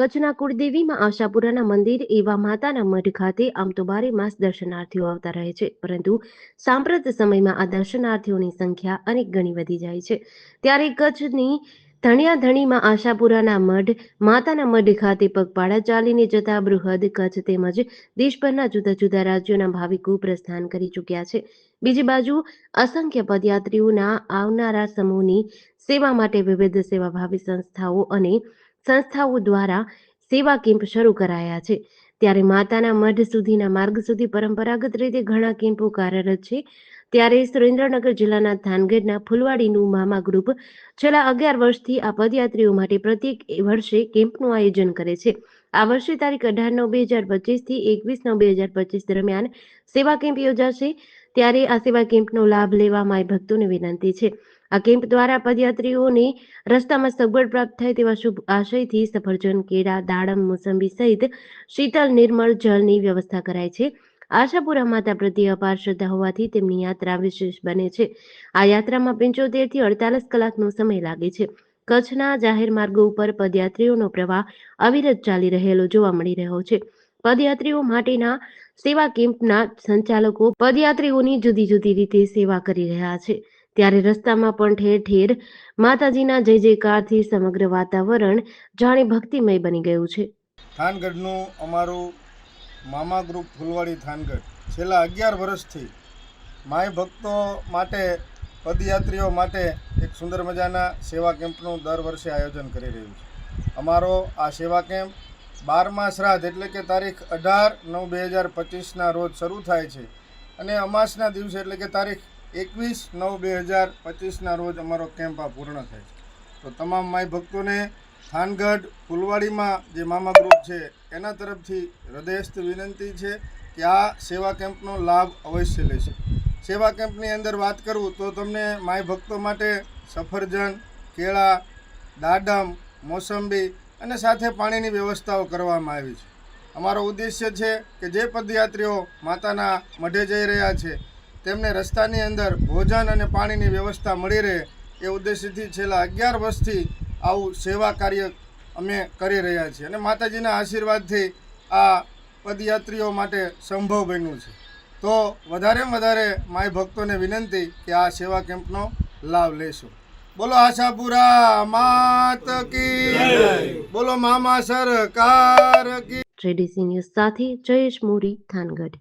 કચ્છના કુળદેવીમાં આશાપુરાના મંદિર એવા માતાના મઢ ખાતે આમ તો બારે માસ દર્શનાર્થીઓ આવતા રહે છે. પરંતુ સાંપ્રત સમયમાં આ દર્શનાર્થીઓની સંખ્યા અનેક ગણી વધી જાય છે. ત્યારે કચ્છની ધણિયાધણીમાં આશાપુરાના મઢ, માતાના મઢ ખાતે પગપાળા ચાલીને જતા બૃહદ કચ્છ તેમજ દેશભરના જુદા જુદા રાજ્યોના ભાવિકો પ્રસ્થાન કરી ચૂક્યા છે. બીજી બાજુ અસંખ્ય પદયાત્રીઓના આવનારા સમૂહની સેવા માટે વિવિધ સેવાભાવી સંસ્થાઓ અને સંસ્થાઓ દ્વારા સેવા કેમ્પ શરૂ કરાયા છે. ત્યારે માતાના મઢ સુધીના માર્ગ સુધી પરંપરાગત રીતે ઘણા કેમ્પો કાર્યરત છે. ત્યારે સુરેન્દ્રનગર જિલ્લાના થાનગઢના ફુલવાડીનું મામા ગ્રુપ છેલ્લા અગિયાર વર્ષથી આ પદયાત્રીઓ માટે પ્રત્યેક વર્ષે કેમ્પનું આયોજન કરે છે. આ વર્ષે તારીખ અઢાર નવ બે હજાર પચીસથી એકવીસ નવ બે હજાર પચીસ દરમિયાન સેવા કેમ્પ યોજાશે. ત્યારે આ સેવા કેમ્પનો લાભ લેવા માય ભક્તોને વિનંતી છે. આ કેમ્પ દ્વારા પદયાત્રીઓને રસ્તામાં સગવડ પ્રાપ્ત થાય તેવા શુભ આશયથી સફરજન, કેળા, દાડમ, મોસંબી સહિત શીતલ, નિર્મળ જળની વ્યવસ્થા કરાય છે. આશાપુરા માતા પ્રત્યે અપાર શ્રદ્ધા હોવાથી તેમની યાત્રા વિશેષ બને છે. આ યાત્રામાં પંચોતેરથી અડતાલીસ કલાકનો સમય લાગે છે. કચ્છના જાહેર માર્ગો ઉપર પદયાત્રીઓનો પ્રવાહ અવિરત ચાલી રહેલો જોવા મળી રહ્યો છે. પદયાત્રીઓ માટેના સેવા કેમ્પના સંચાલકો પદયાત્રીઓની જુદી જુદી રીતે સેવા કરી રહ્યા છે. ત્યારે રસ્તામાં પણ ઠેર ઠેર માતાજીના જય જયકારથી સમગ્ર વાતાવરણ જાણે ભક્તિમય બની ગયું છે. થાનગઢનું અમારું મામા ગ્રુપ ફૂલવાડી થાનગઢ. છેલ્લા અગિયાર વર્ષથી માય ભક્તો માટે, પદયાત્રીઓ માટે એક સુંદર મજાના સેવા કેમ્પનું દર વર્ષે આયોજન કરી રહ્યું છે. અમારો આ સેવા કેમ્પ બારમા શ્રાદ્ધ એટલે કે તારીખ અઢાર નવ બે હજાર પચીસના રોજ શરૂ થાય છે. અને અમાસના દિવસે, એટલે કે તારીખ એકવીસ નવ બે હજાર પચીસના રોજ અમારો કેમ્પ આ પૂર્ણ થાય છે. તો તમામ માય ભક્તોને થાનગઢ ફુલવાડીમાં જે મામા ગ્રુપ છે, એના તરફથી હૃદયસ્થ વિનંતી છે કે આ સેવા કેમ્પનો લાભ અવશ્ય લેશે. સેવા કેમ્પની અંદર વાત કરું તો તમને માય ભક્તો માટે સફરજન, કેળા, દાડમ, મોસંબી અને સાથે પાણીની વ્યવસ્થાઓ કરવામાં આવી છે. અમારો ઉદ્દેશ્ય છે કે જે પદયાત્રીઓ માતાના મઢે જઈ રહ્યા છે તેમને રસ્તાની અંદર ભોજન અને પાણીની વ્યવસ્થા મળી રહે એ ઉદ્દેશ્યથી છેલ્લા અગિયાર વર્ષથી આવું સેવા કાર્ય અમે કરી રહ્યા છીએ. અને માતાજીના આશીર્વાદથી આ પદયાત્રીઓ માટે સંભવ બન્યું છે. તો વધારેમાં વધારે માય ભક્તોને વિનંતી કે આ સેવા કેમ્પનો લાભ લેશો. બોલો આશાપુરા, માત કી બોલો મામા સરકાર કી જેડીસી ન્યૂઝ સાથે જયેશ મોરી થાનગઢ.